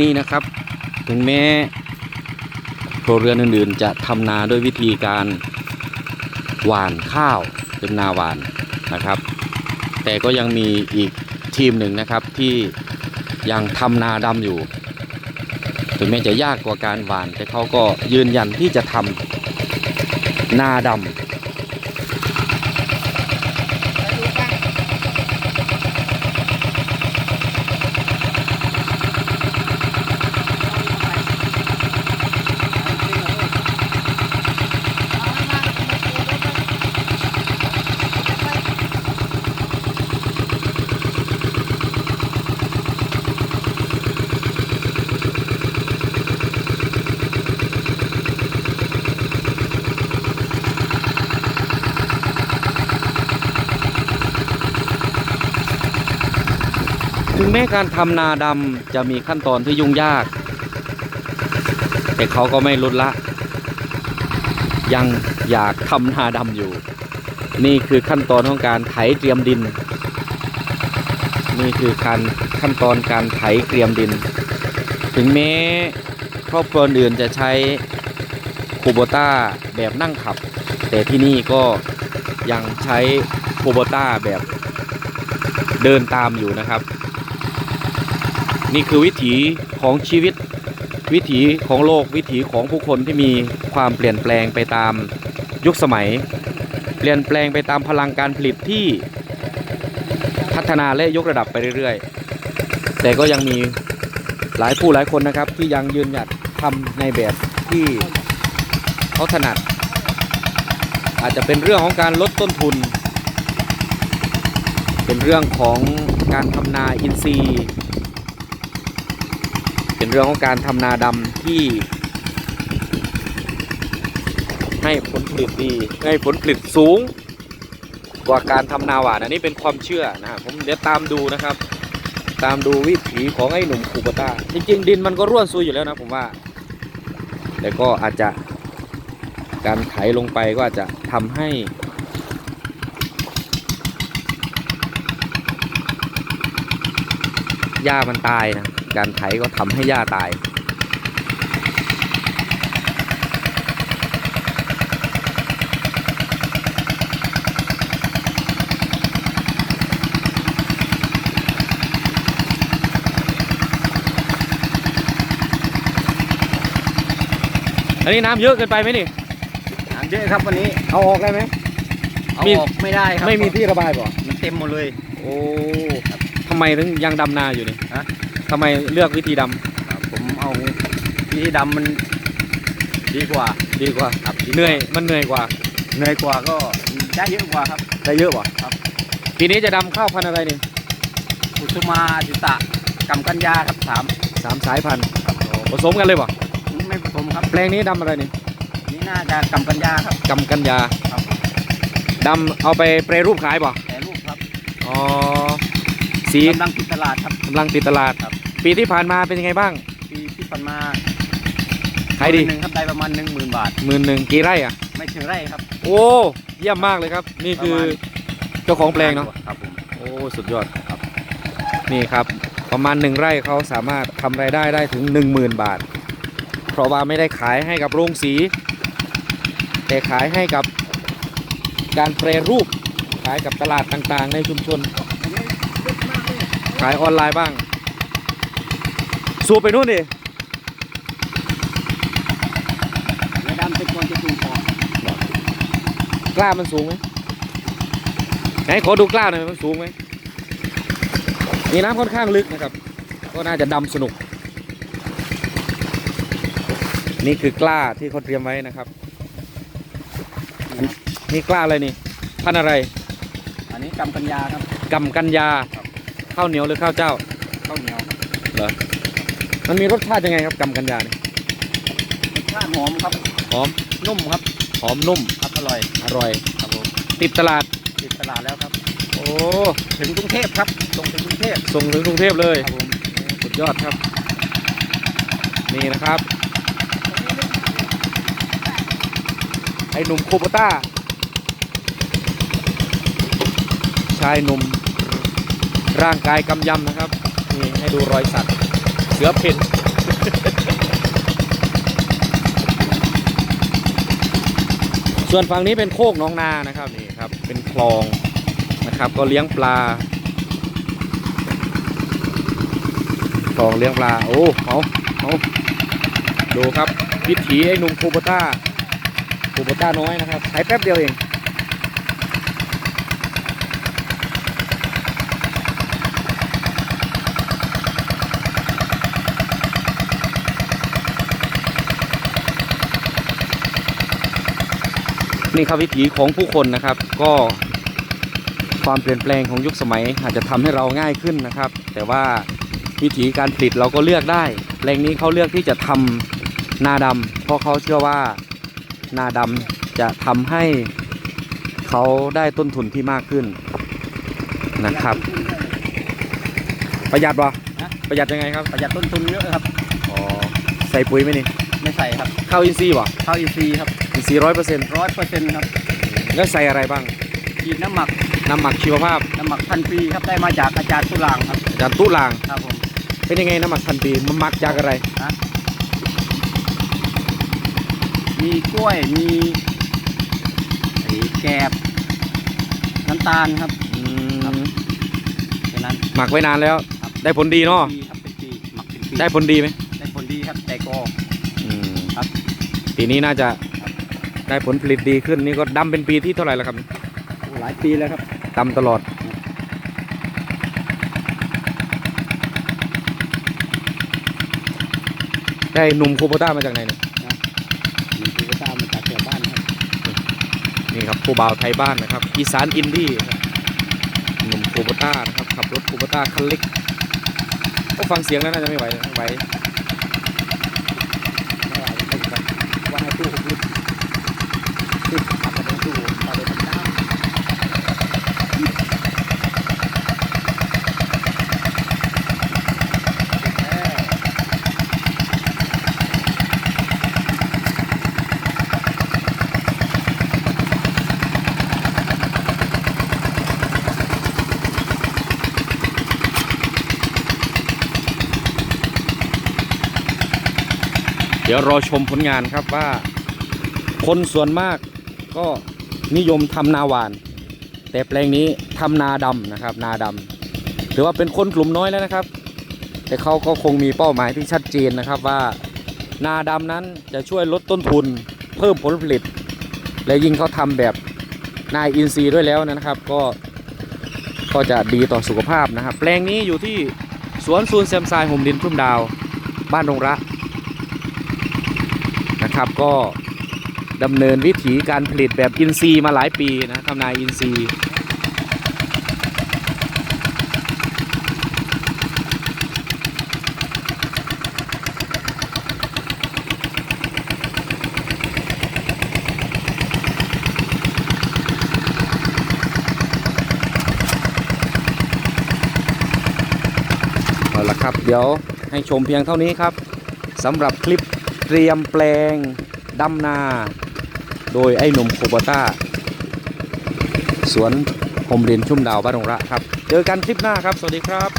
นี่นะครับ ถึงแม้ครัวเรือนอื่นๆ จะทำนาด้วยวิธีการหว่านข้าวเป็นนาหวานนะครับ แต่ก็ยังมีอีกทีมหนึ่งนะครับที่ยังทำนาดำอยู่ ถึงแม้จะยากกว่าการหว่าน แต่เขาก็ยืนยันที่จะทำนาดำ แม้การทำนาดำจะมีขั้นตอนที่ยุ่งยาก แต่เขาก็ไม่ลดละ ยังอยากทำนาดำอยู่ นี่คือขั้นตอนของการไถเตรียมดิน นี่คือการขั้นตอนการไถเตรียมดิน ถึงแม้ครอบครัวอื่นจะใช้คูโบต้าแบบนั่งขับ แต่ที่นี่ก็ยังใช้คูโบต้าแบบเดินตามอยู่นะครับ นี่คือวิถีของชีวิต วิถีของโลกวิถีของผู้คนที่มีความเปลี่ยนแปลงไปตามยุคสมัย เปลี่ยนแปลงไปตามพลังการผลิตที่พัฒนาและยกระดับไปเรื่อยๆ แต่ก็ยังมีหลายผู้หลายคนนะครับ ที่ยังยืนหยัดทำในแบบที่เขาถนัด อาจจะเป็นเรื่องของการลดต้นทุน เป็นเรื่องของการทำนาอินทรีย์ เป็นเรื่องของการทำนาดำที่ ให้ผลผลิตดีให้ผลผลิตสูง กว่าการทำนาหวานอันนี้เป็นความเชื่อนะครับผมเดี๋ยวตามดูนะครับ ตามดูวิถีของไอ้หนุ่มคูปต้าจริงๆ ดินมันก็ร่วนซุยอยู่แล้วนะผมว่า แต่ก็อาจจะการไถลงไปก็อาจจะทำให้หญ้ามันตายนะ การไถก็ทำให้หญ้าตาย อันนี้น้ำเยอะเกินไปไหมนี่ น้ำเยอะครับวันนี้เอาออกได้ไหมเอามี ออกไม่ได้ครับไม่มีที่ระบายบ่มันเต็มหมดเลย โอ้ทำไมถึงยังดำนาอยู่นี่ฮะ ทำไมเลือกวิธีดครับผมเอาวิธีดำมันดีกว่าำดีกว่า ครับดีกว่าเหนื่อยมันเหนื่อยกว่า เหนื่อยกว่าก็ได้เยอะกว่าครับ ได้เยอะกว่าครับ ปีนี้จะดำข้าวพันธุ์อะไรนี่อุตุมาจิตะกำกัญญาครับสามสามสายพันธุ์ผสมกันเลยบ่ไม่ผสมครับแปลงนี้ดำอะไรนี่นี่น่าจะกำกัญญาครับ กำกันยาครับ ดำเอาไปแปรรูปขายบ่แต่ลูกครับอ๋อสีกำลังติดตลาดครับ กำลังติดตลาดครับ ปีที่ผ่านมาเป็นยังไงบ้าง ปีที่ผ่านมาขายดีหนึ่งครับได้ประมาณหนึ่งหมื่นบาท หมื่นหนึ่งกี่ไร่อะ ไม่ถึงไร่ครับ โอ้เยี่ยมมากเลยครับ นี่คือประมาณ เจ้าของแปลงเนาะครับผม โอ้สุดยอดครับ นี่ครับ ประมาณหนึ่งไร่เขาสามารถทำรายได้ได้ถึง 10,000 บาท เพราะว่าไม่ได้ขายให้กับโรงสี แต่ขายให้กับการแปรรูป ขายกับตลาดต่างๆ ในชุมชน ขายออนไลน์บ้าง สูบไปนู่นดิในดำเป็นคนจะถูกของกล้ามันสูงไหมไหนขอดูกล้าหน่อยมันสูงไหมนี่น้ำค่อนข้างลึกนะครับ ก็น่าจะดำสนุก นี่คือกล้าที่เขาเตรียมไว้นะครับอันนี่กล้าอะไรนี่ พันธุ์อะไร อันนี้กำกัญญาครับกำกันยาครับข้าวเหนียวหรือข้าวเจ้า ข้าวเหนียวครับเหรอ มันมีรสชาติยังไงครับกำกันยาเนี่ยรสชาติหอมครับ หอมนุ่มครับหอมนุ่มครับอร่อยอร่อยครับผมติดตลาดติดตลาดแล้วครับ โอ้ถึงกรุงเทพครับส่งถึงกรุงเทพส่งถึงกรุงเทพเลยครับผมสุดยอดครับ นี่นะครับไอ้หนุ่มโคโบต้าชายหนุ่มร่างกายกำยำนะครับนี่ให้ดูรอยสักเสือเพ่นส่วนฝั่งนี้เป็นโคกน้องนานะครับนี่ครับเป็นคลองนะครับ ก็เลี้ยงปลาคลองเลี้ยงปลาโอ้เอาเอาดูครับวิถีไอ้หนุ่มคูโบต้าคูโบต้าน้อยนะครับใช้แป๊บเดียวเอง นี่ครับวิถีของผู้คนนะครับ ก็ความเปลี่ยนแปลงของยุคสมัยอาจจะทำให้เราง่ายขึ้นนะครับ แต่ว่าวิถีการผลิตเราก็เลือกได้แปลงนี้เขาเลือกที่จะทำนาดำเพราะเขาเชื่อว่านาดำจะทำให้เขาได้ต้นทุนที่มากขึ้นนะครับ ประหยัดวะฮะประหยัดยังไงครับประหยัดต้นทุนเยอะครับอ๋อใส่ปุ๋ยไหมนี่ ไม่ใส่ครับข้าวอินทรีย์วะข้าวอินทรีย์ครับอินทรีย์ร้อยเปอร์เซ็นต์ร้อยเปอร์เซ็นต์ครับแล้วใส่อะไรบ้างฉีดน้ำหมักน้ำหมักชีวภาพน้ำหมักพันปีครับได้มาจากอาจารย์ตุลางครับอาจารย์ตุลางครับผมเป็นยังไงน้ำหมักพันปีมันหมักจากอะไรมีกล้วยมีไอ้แกบน้ำตาลครับอืมแค่นั้น หมักไว้นานแล้ว ครับ ได้ผลดีเนาะปีครับเป็นปีหมักเป็นปีได้ผลดีไหม ได้ผลดีครับแต่ก็อืม ครับ ปีนี้น่าจะครับได้ผลผลิตดีขึ้นนี่ก็ดำเป็นปีที่เท่าไหร่แล้วครับโอ้หลายปีแล้วครับดำตลอดได้หนุ่มโคโบต้ามาจากไหนเนี่ยมีผู้ตามมาจากแถวบ้านครับนี่ครับผู้บ่าวไทยบ้านนะครับอีสานอินดี้ครับหนุ่มโคโบต้านะครับขับรถโคโบต้าคันเล็กก็ฟังเสียงแล้วน่าจะไม่ไหวนะไหว ไม่ว่าจะเป็นแบบว่าให้ตู้หกลิตร ติดขับไปในตู้ต่อไปทำน้ำเดี๋ยวรอชมผลงานครับว่า คนส่วนมาก ก็นิยมทำนาหวาน แต่แปลงนี้ทำนาดำนะครับ นาดำถือว่าเป็นคนกลุ่มน้อยแล้วนะครับ แต่เขาก็คงมีเป้าหมายที่ชัดเจนนะครับว่านาดำนั้นจะช่วยลดต้นทุน เพิ่มผลผลิต และยิ่งเขาทำแบบนายอินทรีย์ด้วยแล้วนะครับ ก็ก็จะดีต่อสุขภาพนะครับ แปลงนี้อยู่ที่สวนซูนแซมซายโฮมดินทุ่มดาว บ้านรงระนะครับก็ ดำเนินวิถีการผลิตแบบอินทรีมาหลายปีนะทำนายอินทรีเอาละครับ เดี๋ยวให้ชมเพียงเท่านี้ครับสำหรับคลิปเตรียมแปลงดำนา โดยไอ้หนุ่มโคโบต้า สวนโฮมเรียนชุ่มดาวบ้านองระครับ เจอกันคลิปหน้าครับ สวัสดีครับ